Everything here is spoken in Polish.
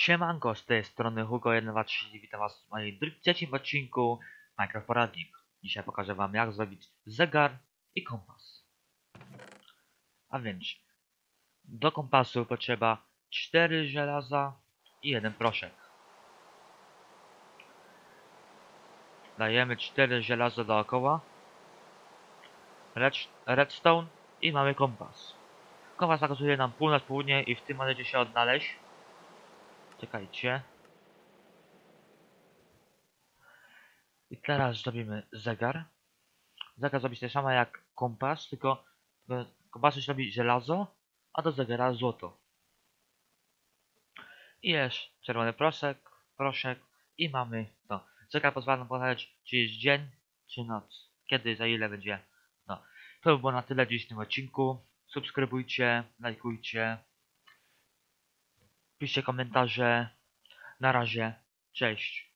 Siemanko, z tej strony Hugo123, witam was w moim trzecim odcinku Minecraft Poradnik. Dzisiaj pokażę wam jak zrobić zegar i kompas. A więc, do kompasu potrzeba 4 żelaza i jeden proszek. Dajemy 4 żelaza dookoła, red, redstone i mamy kompas. Kompas nakazuje nam północ, południe i w tym możecie się odnaleźć. Czekajcie. I teraz zrobimy zegar. Zegar zrobić tak samo jak kompas, tylko do kompasu się robi żelazo, a do zegara złoto. I jest czerwony proszek, proszek i mamy to. Zegar pozwala nam pokazać, czy jest dzień, czy noc. Kiedy, za ile będzie. No. To by było na tyle dziś w tym odcinku. Subskrybujcie, lajkujcie. Piszcie komentarze. Na razie. Cześć.